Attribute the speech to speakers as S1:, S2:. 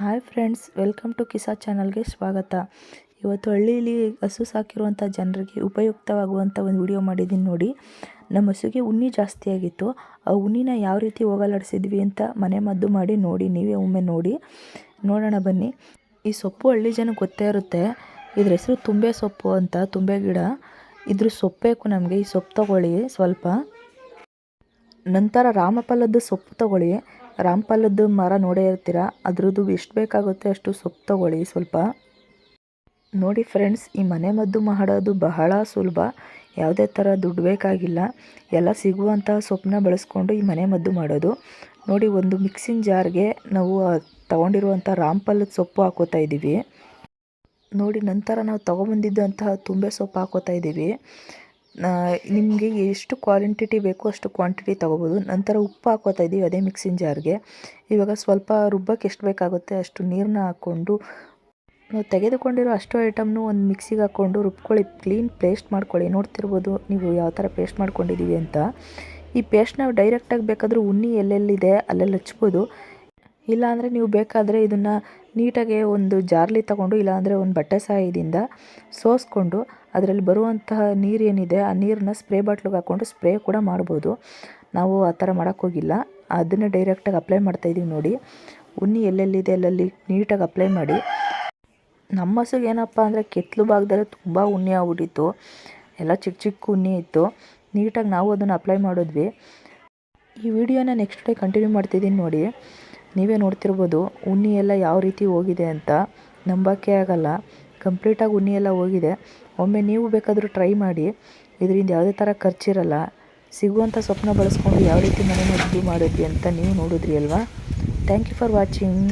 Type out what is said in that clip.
S1: Hi friends, welcome to ಕಿಸಾ ಚಾನಲ್ಗೆ ಸ್ವಾಗತ. ಇವತ್ತು ಹಳ್ಳಿಯಲ್ಲಿ ಹಸು ಸಾಕಿರುವಂಥ ಜನರಿಗೆ ಉಪಯುಕ್ತವಾಗುವಂಥ ಒಂದು ವಿಡಿಯೋ ಮಾಡಿದ್ದೀನಿ ನೋಡಿ. ನಮ್ಮ ಹಸುಗೆ ಉಣ್ಣಿ ಜಾಸ್ತಿ ಆಗಿತ್ತು. ಆ ಉಣ್ಣಿನ ಯಾವ ರೀತಿ ಹೋಗಲಾಡಿಸಿದ್ವಿ ಅಂತ ಮನೆ ಮದ್ದು ಮಾಡಿ ನೋಡಿ, ನೀವೇ ಒಮ್ಮೆ ನೋಡಿ. ನೋಡೋಣ ಬನ್ನಿ. ಈ ಸೊಪ್ಪು ಹಳ್ಳಿ ಜನಕ್ಕೆ ಗೊತ್ತೇ ಇರುತ್ತೆ. ಇದ್ರ ಹೆಸರು ತುಂಬೆ ಸೊಪ್ಪು ಅಂತ, ತುಂಬೆ ಗಿಡ. ಇದ್ರ ಸೊಪ್ಪು ನಮಗೆ ಈ ಸೊಪ್ಪು ತಗೊಳ್ಳಿ ಸ್ವಲ್ಪ. ನಂತರ ರಾಮಫಲದ ಸೊಪ್ಪು ತಗೊಳ್ಳಿ. ರಾಮಫಲದ ಮರ ನೋಡೇ ಇರ್ತೀರ? ಅದ್ರದ್ದು ಎಷ್ಟು ಬೇಕಾಗುತ್ತೆ ಅಷ್ಟು ಸೊಪ್ಪು ತಗೊಳ್ಳಿ ಸ್ವಲ್ಪ. ನೋಡಿ ಫ್ರೆಂಡ್ಸ್, ಈ ಮನೆ ಮದ್ದು ಮಾಡೋದು ಬಹಳ ಸುಲಭ. ಯಾವುದೇ ಥರ ದುಡ್ಡು ಬೇಕಾಗಿಲ್ಲ. ಎಲ್ಲ ಸಿಗುವಂತಹ ಸೊಪ್ಪನ್ನ ಬಳಸ್ಕೊಂಡು ಈ ಮನೆ ಮದ್ದು ಮಾಡೋದು. ನೋಡಿ, ಒಂದು ಮಿಕ್ಸಿಂಗ್ ಜಾರ್ಗೆ ನಾವು ತಗೊಂಡಿರುವಂಥ ರಾಮಫಲದ ಸೊಪ್ಪು ಹಾಕೋತಾ ಇದ್ದೀವಿ. ನೋಡಿ, ನಂತರ ನಾವು ತೊಗೊಬಂದಿದ್ದಂತಹ ತುಂಬೆ ಸೊಪ್ಪು ಹಾಕೋತಾ ಇದ್ದೀವಿ. ನಿಮಗೆ ಎಷ್ಟು ಕ್ವಾಂಟಿಟಿ ಬೇಕೋ ಅಷ್ಟು ಕ್ವಾಂಟಿಟಿ ತೊಗೋಬೋದು. ನಂತರ ಉಪ್ಪು ಹಾಕೋತಾ ಇದ್ದೀವಿ ಅದೇ ಮಿಕ್ಸಿಂಗ್ ಜಾರ್ಗೆ ಇವಾಗ ಸ್ವಲ್ಪ ರುಬ್ಬಕ್ಕೆ ಎಷ್ಟು ಬೇಕಾಗುತ್ತೆ ಅಷ್ಟು ನೀರನ್ನ ಹಾಕ್ಕೊಂಡು ನಾವು ತೆಗೆದುಕೊಂಡಿರೋ ಅಷ್ಟು ಐಟಮ್ನು ಒಂದು ಮಿಕ್ಸಿಗೆ ಹಾಕ್ಕೊಂಡು ರುಬ್ಕೊಳ್ಳಿ ಕ್ಲೀನ್ ಪೇಸ್ಟ್ ಮಾಡ್ಕೊಳ್ಳಿ. ನೋಡ್ತಿರ್ಬೋದು ನೀವು ಯಾವ ಥರ ಪೇಸ್ಟ್ ಮಾಡ್ಕೊಂಡಿದ್ದೀವಿ ಅಂತ. ಈ ಪೇಸ್ಟ್ ನಾವು ಡೈರೆಕ್ಟಾಗಿ ಬೇಕಾದರೂ ಉಣ್ಣಿ ಎಲ್ಲೆಲ್ಲಿದೆ ಅಲ್ಲೆಲ್ಲ ಹಚ್ಬೋದು. ಇಲ್ಲಾಂದರೆ ನೀವು ಬೇಕಾದರೆ ಇದನ್ನು ನೀಟಾಗಿ ಒಂದು ಜಾರ್ಲಿ ತಗೊಂಡು ಇಲ್ಲಾಂದರೆ ಒಂದು ಬಟ್ಟೆ ಸಹಾಯದಿಂದ ಸೋಸ್ಕೊಂಡು ಅದರಲ್ಲಿ ಬರುವಂತಹ ನೀರೇನಿದೆ ಆ ನೀರನ್ನ ಸ್ಪ್ರೇ ಬಾಟ್ಲಿಗೆ ಹಾಕ್ಕೊಂಡು ಸ್ಪ್ರೇ ಕೂಡ ಮಾಡ್ಬೋದು. ನಾವು ಆ ಥರ ಮಾಡೋಕ್ಕೋಗಿಲ್ಲ ಅದನ್ನೇ ಡೈರೆಕ್ಟಾಗಿ ಅಪ್ಲೈ ಮಾಡ್ತಾಯಿದ್ದೀವಿ ನೋಡಿ. ಉಣ್ಣಿ ಎಲ್ಲೆಲ್ಲಿದೆ ಅಲ್ಲಲ್ಲಿ ನೀಟಾಗಿ ಅಪ್ಲೈ ಮಾಡಿ. ನಮ್ಮ ಹಸುಗೆ ಏನಪ್ಪ ಅಂದರೆ ಕೆತ್ತಲು ಭಾಗದಲ್ಲಿ ತುಂಬ ಉಣ್ಣಿ ಆಗ್ಬಿಟ್ಟಿತ್ತು. ಎಲ್ಲ ಚಿಕ್ಕ ಚಿಕ್ಕ ಉಣ್ಣಿ ಇತ್ತು. ನೀಟಾಗಿ ನಾವು ಅದನ್ನು ಅಪ್ಲೈ ಮಾಡಿದ್ವಿ. ಈ ವಿಡಿಯೋನ ನೆಕ್ಸ್ಟ್ ಡೇ ಕಂಟಿನ್ಯೂ ಮಾಡ್ತಿದ್ದೀನಿ ನೋಡಿ. ನೀವೇ ನೋಡ್ತಿರ್ಬೋದು ಉಣ್ಣಿ ಎಲ್ಲ ಯಾವ ರೀತಿ ಹೋಗಿದೆ ಅಂತ. ನಂಬೋಕ್ಕೆ ಆಗಲ್ಲ. ಕಂಪ್ಲೀಟಾಗಿ ಉಣ್ಣಿ ಎಲ್ಲ ಹೋಗಿದೆ. ಒಮ್ಮೆ ನೀವು ಬೇಕಾದರೂ ಟ್ರೈ ಮಾಡಿ, ಇದರಿಂದ ಯಾವುದೇ ಥರ ಖರ್ಚಿರಲ್ಲ. ಸಿಗುವಂಥ ಸ್ವಪ್ನ ಬಳಸ್ಕೊಂಡು ಯಾವ ರೀತಿ ಮನೆ ಇದು ಮಾಡಿದ್ವಿ ಅಂತ ನೀವು ನೋಡಿದ್ರಿ ಅಲ್ವಾ? Thank you for watching